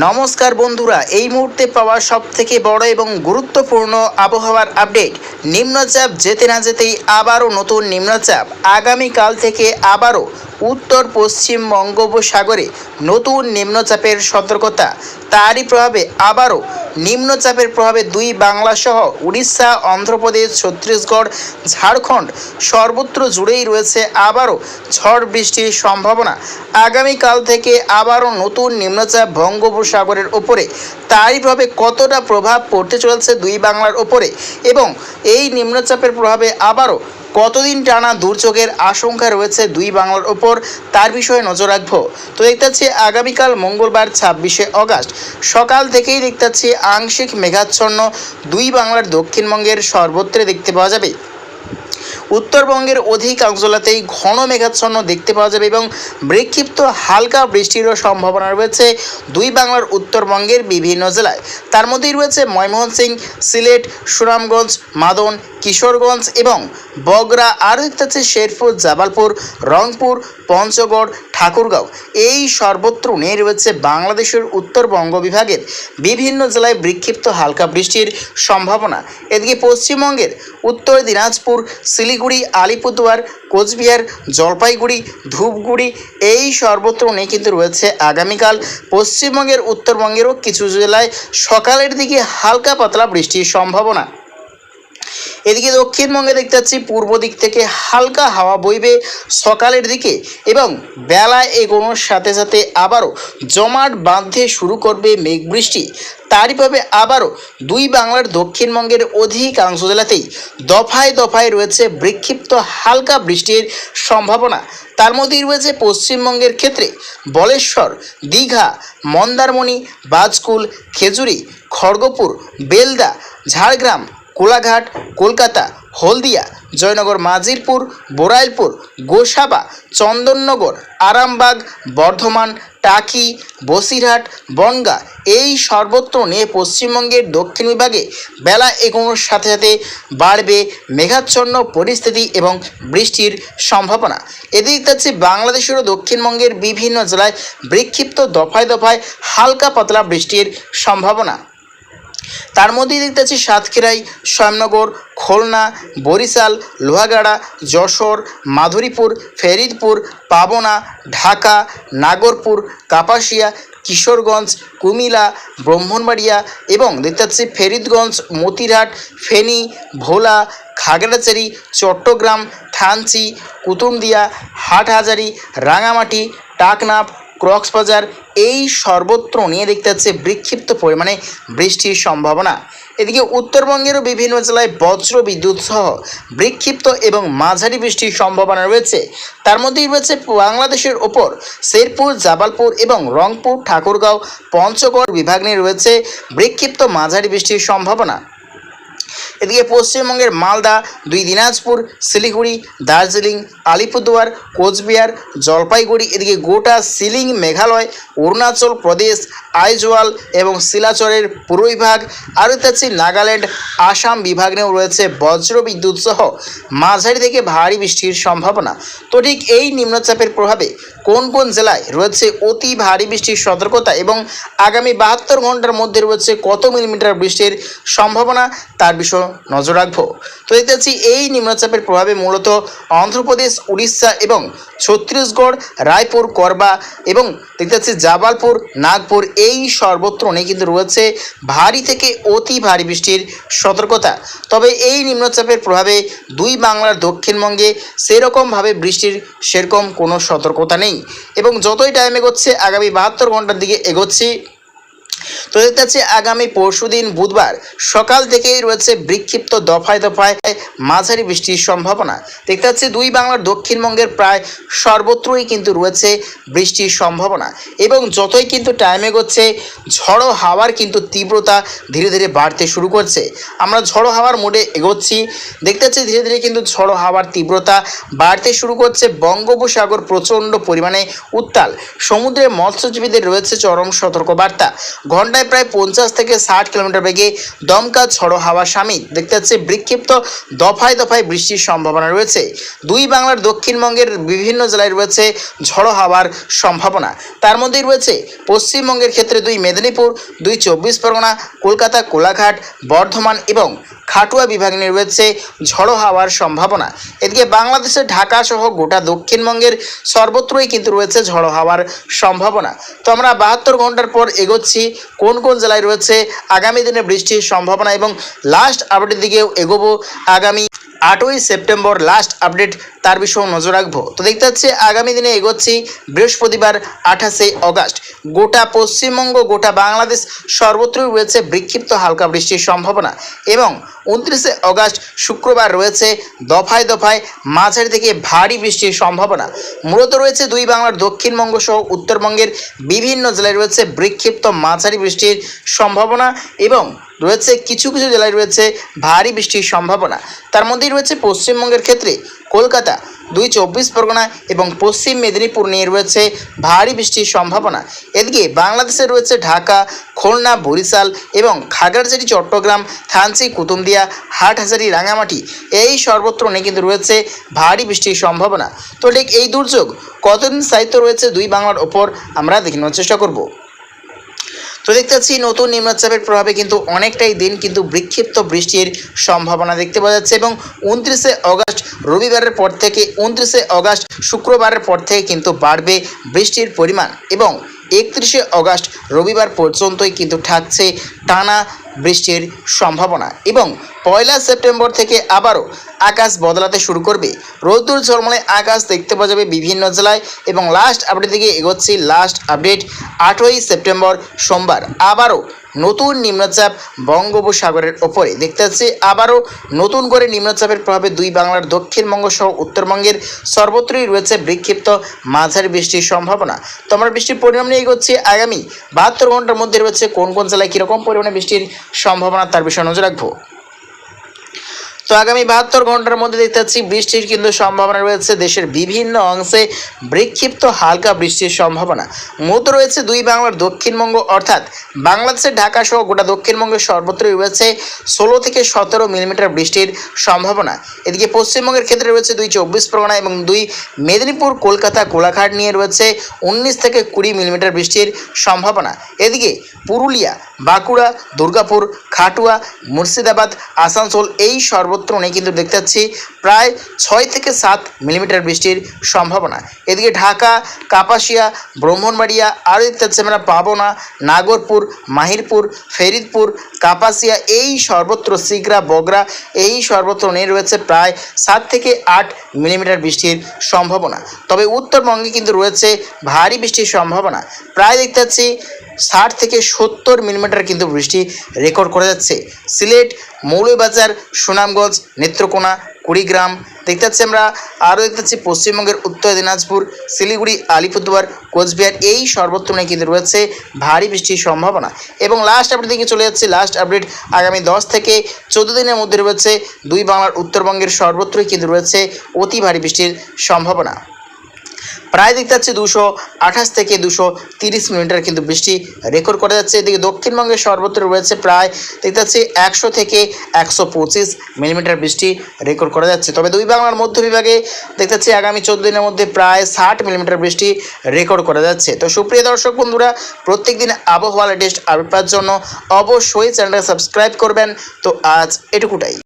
নমস্কার বন্ধুরা, এই মুহূর্তে পাওয়া সব থেকে বড় এবং গুরুত্বপূর্ণ আবহাওয়ার আপডেট, নিম্নচাপ যেতে না যেতেই আবারও নতুন নিম্নচাপ। আগামীকাল থেকে আবারও উত্তর পশ্চিম বঙ্গোপসাগরে নতুন নিম্নচাপের সতর্কতা। তারই প্রভাবে আবারও নিম্নচাপের প্রভাবে দুই বাংলা সহ উড়িষ্যা, অন্ধ্রপ্রদেশ, ছত্তিশগড়, ঝাড়খণ্ড সর্বত্র জুড়েই রয়েছে আবারও ঝড় বৃষ্টির সম্ভাবনা। আগামীকাল থেকে আবারও নতুন নিম্নচাপ বঙ্গোপসাগরের ওপরে। তারই প্রভাবে কতটা প্রভাব পড়তে চলেছে দুই বাংলার ওপরে এবং এই নিম্নচাপের প্রভাবে আবারও কতদিন টানা দুর্যোগের আশঙ্কা রয়েছে দুই বাংলার ওপর, তার বিষয়ে নজর রাখব। তো দেখতে পাচ্ছি আগামীকাল মঙ্গলবার ছাব্বিশে অগাস্ট। সকাল থেকেই দেখতে পাচ্ছি আংশিক মেঘাচ্ছন্ন। দুই বাংলার দক্ষিণবঙ্গের সর্বত্রে দেখতে পাওয়া যাবে। উত্তরবঙ্গের অধিকাংশ জেলাতেই ঘন মেঘাচ্ছন্ন দেখতে পাওয়া যাবে এবং বিক্ষিপ্ত হালকা বৃষ্টিরও সম্ভাবনা রয়েছে দুই বাংলার উত্তরবঙ্গের বিভিন্ন জেলায়। তার মধ্যেই রয়েছে ময়মনসিংহ সিলেট, সুনামগঞ্জ, মাদন, কিশোরগঞ্জ এবং বগরা আরও পাচ্ছি শেরপুর, জাবালপুর, রংপুর, পঞ্চগড়, ঠাকুরগাঁও। এই সর্বত্র নিয়ে রয়েছে বাংলাদেশের উত্তরবঙ্গ বিভাগের বিভিন্ন জেলায় বিক্ষিপ্ত হালকা বৃষ্টির সম্ভাবনা। এদিকে পশ্চিমবঙ্গের উত্তর দিনাজপুর, শিলিগুড়ি আলিপুরদুয়ার, কোচবিহার, জলপাইগুড়ি, ধূপগুড়ি, এই সর্বত্র নিয়ে কিন্তু রয়েছে আগামীকাল। পশ্চিমবঙ্গের, উত্তরবঙ্গেরও কিছু জেলায় সকালের দিকে হালকা পাতলা বৃষ্টির সম্ভাবনা। এদিকে দক্ষিণবঙ্গে দেখতে পাচ্ছি, পূর্ব দিক থেকে হালকা হাওয়া বইবে সকালের দিকে এবং বেলা এগোনোর সাথে সাথে আবারও জমাট বাঁধতে শুরু করবে মেঘ বৃষ্টি। তারই ভাবে আবারও দুই বাংলার দক্ষিণবঙ্গের অধিকাংশ জেলাতেই দফায় দফায় রয়েছে বিক্ষিপ্ত হালকা বৃষ্টির সম্ভাবনা। তার মধ্যেই রয়েছে পশ্চিমবঙ্গের ক্ষেত্রে বলেশ্বর, দীঘা, মন্দারমণি, বাজকুল, খেজুরি, খড়গপুর, বেলদা, ঝাড়গ্রাম কোলাঘাট, কলকাতা, হলদিয়া, জয়নগর মাজিরপুর বোরাইলপুর গোসাবা, চন্দননগর, আরামবাগ, বর্ধমান, টাকি, বসিরহাট, বনগা এই সর্বত্র নিয়ে পশ্চিমবঙ্গের দক্ষিণ বিভাগে বেলা এগোনোর সাথে সাথে বাড়বে মেঘাচ্ছন্ন পরিস্থিতি এবং বৃষ্টির সম্ভাবনা। এদিকে যাচ্ছে বাংলাদেশেরও দক্ষিণবঙ্গের বিভিন্ন জেলায় বিক্ষিপ্ত দফায় দফায় হালকা পাতলা বৃষ্টির সম্ভাবনা। তার মধ্যেই দেখতে পাচ্ছি সাতক্ষীরাই শ্যামনগর খুলনা, বরিশাল, লোহাগাড়া, যশোর, মাধুরীপুর, ফেরিদপুর, পাবনা, ঢাকা, নাগরপুর, কাপাসিয়া, কিশোরগঞ্জ কুমিলা ব্রাহ্মণবাড়িয়া এবং দেখতে পাচ্ছি ফেরিদগঞ্জ, মতিরহাট, ফেনী, ভোলা, খাগড়াছড়ি, চট্টগ্রাম, থানচি, কুতুমদিয়া, হাটহাজারি, রাঙামাটি, টাকনাফ কক্সবাজার এই সর্বত্র নিয়ে দেখতে পাচ্ছে বিক্ষিপ্ত পরিমাণে বৃষ্টির সম্ভাবনা। এদিকে উত্তরবঙ্গেরও বিভিন্ন জেলায় বজ্র বিদ্যুৎ সহ বিক্ষিপ্ত এবং মাঝারি বৃষ্টির সম্ভাবনা রয়েছে। তার মধ্যেই রয়েছে বাংলাদেশের ওপর শেরপুর, জাবালপুর এবং রংপুর, ঠাকুরগাঁও, পঞ্চগড় বিভাগ নিয়ে রয়েছে বিক্ষিপ্ত মাঝারি বৃষ্টির সম্ভাবনা। এদিকে পশ্চিমবঙ্গের মালদা, দুই দিনাজপুর, শিলিগুড়ি, দার্জিলিং, আলিপুরদুয়ার, কোচবিহার, জলপাইগুড়ি, এদিকে গোটা সিলিং মেঘালয়, অরুণাচল প্রদেশ, আইজওয়াল এবং শিলাচরের পূর্ব বিভাগ আরও যাচ্ছি নাগাল্যান্ড, আসাম বিভাগ নিয়েও রয়েছে বজ্র বিদ্যুৎ সহ। মাঝারি থেকে ভারী বৃষ্টির সম্ভাবনা। তো ঠিক এই নিম্নচাপের প্রভাবে কোন কোন জেলায় রয়েছে অতি ভারী বৃষ্টির সতর্কতা এবং আগামী বাহাত্তর ঘণ্টার মধ্যে রয়েছে কত মিলিমিটার বৃষ্টির সম্ভাবনা, তার বিষয়ে নজর রাখব। তো দেখতে এই নিম্নচাপের প্রভাবে মূলত অন্ধ্রপ্রদেশ, উড়িষ্যা এবং ছত্তিশগড়, রায়পুর, করবা এবং দেখতে পাচ্ছি জাবালপুর, নাগপুর এই সর্বত্র নেই কিন্তু রয়েছে ভারী থেকে অতি ভারী বৃষ্টির সতর্কতা। তবে এই নিম্নচাপের প্রভাবে দুই বাংলার দক্ষিণবঙ্গে সেরকমভাবে বৃষ্টির সেরকম কোনো সতর্কতা নেই এবং যতই টাইম এগোচ্ছে, আগামী বাহাত্তর ঘণ্টার দিকে এগোচ্ছি। তো দেখতে পাচ্ছি আগামী পরশুদিন বুধবার সকাল থেকেই রয়েছে বিক্ষিপ্ত দফায় দফায় মাঝারি বৃষ্টির সম্ভাবনা। দেখতে পাচ্ছি দুই বাংলার দক্ষিণবঙ্গের প্রায় সর্বত্রই কিন্তু রয়েছে বৃষ্টির সম্ভাবনা এবং যতই কিন্তু টাইম এগোচ্ছে, ঝড়ো হাওয়ার কিন্তু তীব্রতা ধীরে ধীরে বাড়তে শুরু করছে। আমরা ঝড়ো হাওয়ার মোডে এগোচ্ছি। দেখতে পাচ্ছি ধীরে ধীরে কিন্তু ঝড়ো হাওয়ার তীব্রতা বাড়তে শুরু করছে। বঙ্গোপসাগর প্রচণ্ড পরিমাণে উত্তাল। সমুদ্রে মৎস্যজীবীদের রয়েছে চরম সতর্কবার্তা। ঘন্টায় প্রায় পঞ্চাশ থেকে ষাট কিলোমিটার বেগে দমকা ঝড়ো হাওয়া সামিল। দেখতে পাচ্ছি বিক্ষিপ্ত দফায় দফায় বৃষ্টির সম্ভাবনা রয়েছে। দুই বাংলার দক্ষিণবঙ্গের বিভিন্ন জেলায় রয়েছে ঝড়ো হাওয়ার সম্ভাবনা। তার মধ্যেই রয়েছে পশ্চিমবঙ্গের ক্ষেত্রে দুই মেদিনীপুর, দুই চব্বিশ পরগনা, কলকাতা, কোলাঘাট, বর্ধমান এবং খাটুয়া বিভাগ নিয়ে রয়েছে ঝড়ো হাওয়ার সম্ভাবনা। এদিকে বাংলাদেশের ঢাকা সহ গোটা দক্ষিণবঙ্গের সর্বত্রই কিন্তু রয়েছে ঝড়ো হাওয়ার সম্ভাবনা। তো আমরা বাহাত্তর ঘণ্টার পর এগোচ্ছি। কোন কোন জেলায় রয়েছে আগামী দিনে বৃষ্টির সম্ভাবনা এবং লাস্ট আপডেটের দিকেও এগোবো আগামী আটই সেপ্টেম্বর লাস্ট আপডেট তার বিষয়েও নজর রাখব। তো দেখতে পাচ্ছি, আগামী দিনে এগোচ্ছি বৃহস্পতিবার আঠাশে অগাস্ট। গোটা পশ্চিমবঙ্গ, গোটা বাংলাদেশ সর্বত্রই রয়েছে বিক্ষিপ্ত হালকা বৃষ্টির সম্ভাবনা এবং উনত্রিশে অগাস্ট শুক্রবার রয়েছে দফায় দফায় মাঝারি থেকে ভারী বৃষ্টির সম্ভাবনা। মূলত রয়েছে দুই বাংলার দক্ষিণবঙ্গ সহ উত্তরবঙ্গের বিভিন্ন জেলায় রয়েছে বিক্ষিপ্ত মাঝারি বৃষ্টির সম্ভাবনা এবং রয়েছে, কিছু কিছু জেলায় রয়েছে ভারী বৃষ্টির সম্ভাবনা। তার মধ্যেই রয়েছে পশ্চিমবঙ্গের ক্ষেত্রে কলকাতা দুই চব্বিশ পরগনা এবং পশ্চিম মেদিনীপুর নিয়ে রয়েছে ভারী বৃষ্টির সম্ভাবনা। এদিকে বাংলাদেশে রয়েছে ঢাকা, খুলনা, বরিশাল এবং খাগড়াছড়ি, চট্টগ্রাম থানচি কুতুমদিয়া, হাটহাজারি রাঙামাটি এই সর্বত্র নিয়ে কিন্তু রয়েছে ভারী বৃষ্টির সম্ভাবনা। তো ঠিক এই দুর্যোগ কতদিন স্থায়িত্ব রয়েছে দুই বাংলার ওপর আমরা দেখে নেওয়ার চেষ্টা করব। তো দেখতে পাচ্ছি নতুন নিম্নচাপের প্রভাবে কিন্তু অনেকটাই দিন কিন্তু বিক্ষিপ্ত বৃষ্টির সম্ভাবনা দেখতে পাওয়া যাচ্ছে এবং উনত্রিশে অগস্ট রবিবারের পর থেকে, উনত্রিশে অগস্ট শুক্রবারের পর থেকে কিন্তু বাড়বে বৃষ্টির পরিমাণ এবং একত্রিশে অগস্ট রবিবার পর্যন্তই কিন্তু থাকছে টানা বৃষ্টির সম্ভাবনা। এবং পয়লা সেপ্টেম্বর থেকে আবারও আকাশ বদলাতে শুরু করবে। রোদ্দুর ঝলমলে আকাশ দেখতে পাওয়া যাবে বিভিন্ন জেলায় এবং লাস্ট আপডেট দিকে এগোচ্ছি। লাস্ট আপডেট আটই সেপ্টেম্বর সোমবার। আবারও নতুন নিম্নচাপ বঙ্গোপসাগরের ওপরে। দেখতে পাচ্ছি, আবারও নতুন করে নিম্নচাপের প্রভাবে দুই বাংলার দক্ষিণবঙ্গ সহ উত্তরবঙ্গের সর্বত্রই রয়েছে বিক্ষিপ্ত মাঝারি বৃষ্টির সম্ভাবনা। তো আমরা বৃষ্টির পরিমাণ নিয়ে এগোচ্ছি। আগামী বাহাত্তর ঘণ্টার মধ্যে রয়েছে কোন কোন জেলায় কীরকম পরিমাণে বৃষ্টির সম্ভাবনা, তার বিষয়ে নজর রাখব। তো আগামী বাহাত্তর ঘণ্টার মধ্যে দেখতে পাচ্ছি, বৃষ্টির কিন্তু সম্ভাবনা রয়েছে। দেশের বিভিন্ন অংশে বিক্ষিপ্ত হালকা বৃষ্টির সম্ভাবনা। মূলত রয়েছে দুই বাংলার দক্ষিণবঙ্গ, অর্থাৎ বাংলাদেশের ঢাকা সহ গোটা দক্ষিণবঙ্গের সর্বত্রই রয়েছে ষোলো থেকে সতেরো মিলিমিটার বৃষ্টির সম্ভাবনা। এদিকে পশ্চিমবঙ্গের ক্ষেত্রে রয়েছে দুই চব্বিশ পরগনা এবং দুই মেদিনীপুর, কলকাতা কোলাঘাট নিয়ে রয়েছে উনিশ থেকে কুড়ি মিলিমিটার বৃষ্টির সম্ভাবনা। এদিকে পুরুলিয়া, বাঁকুড়া, দুর্গাপুর, খাটুয়া, মুর্শিদাবাদ, আসানসোল এই সর্বত্র নেই কিন্তু দেখতে পাচ্ছি প্রায় ছয় থেকে সাত মিলিমিটার বৃষ্টির সম্ভাবনা। এদিকে ঢাকা, কাপাসিয়া, ব্রাহ্মণবাড়িয়া, আরও দেখতে পাচ্ছি আমরা পাবনা, নাগরপুর, মাহিরপুর, ফেরিদপুর, কাপাসিয়া, এই সর্বত্র সিগরা বগরা এই সর্বত্র নেই রয়েছে প্রায় সাত থেকে আট মিলিমিটার বৃষ্টির সম্ভাবনা। তবে উত্তরবঙ্গে কিন্তু রয়েছে ভারী বৃষ্টির সম্ভাবনা। প্রায় দেখতে পাচ্ছি ষাট থেকে সত্তর মিলিমিটার কিন্তু বৃষ্টি রেকর্ড করা যাচ্ছে। সিলেট মৌলবাজার সুনামগঞ্জ, নেত্রকোনা, কুড়িগ্রাম, দেখতে পাচ্ছি আমরা আরও দেখতে পাচ্ছি পশ্চিমবঙ্গের উত্তর দিনাজপুর, শিলিগুড়ি, আলিপুরদুয়ার, কোচবিহার, এই সর্বত্র নিয়ে কিন্তু রয়েছে ভারী বৃষ্টির সম্ভাবনা। এবং লাস্ট আপডেট দিকে চলে যাচ্ছে। লাস্ট আপডেট আগামী দশ থেকে চোদ্দ দিনের মধ্যে রয়েছে দুই বাংলার উত্তরবঙ্গের সর্বত্রই কিন্তু রয়েছে অতি ভারী বৃষ্টির সম্ভাবনা। প্রায় দেখতে পাচ্ছি দুশো আঠাশ থেকে দুশো তিরিশ মিলিমিটার কিন্তু বৃষ্টি রেকর্ড করা যাচ্ছে। এদিকে দক্ষিণবঙ্গের সর্বত্র রয়েছে প্রায় দেখতে পাচ্ছি একশো থেকে একশো পঁচিশ মিলিমিটার বৃষ্টি রেকর্ড করা যাচ্ছে। তবে দুই বাংলার মধ্য বিভাগে দেখতে পাচ্ছি আগামী চোদ্দ দিনের মধ্যে প্রায় ষাট মিলিমিটার বৃষ্টি রেকর্ড করা যাচ্ছে। তো সুপ্রিয় দর্শক বন্ধুরা প্রত্যেক দিন আবহাওয়া লেটেস্ট আপডেট পাওয়ার জন্য অবশ্যই চ্যানেলটা সাবস্ক্রাইব করবেন। তো আজ এটুকুটাই।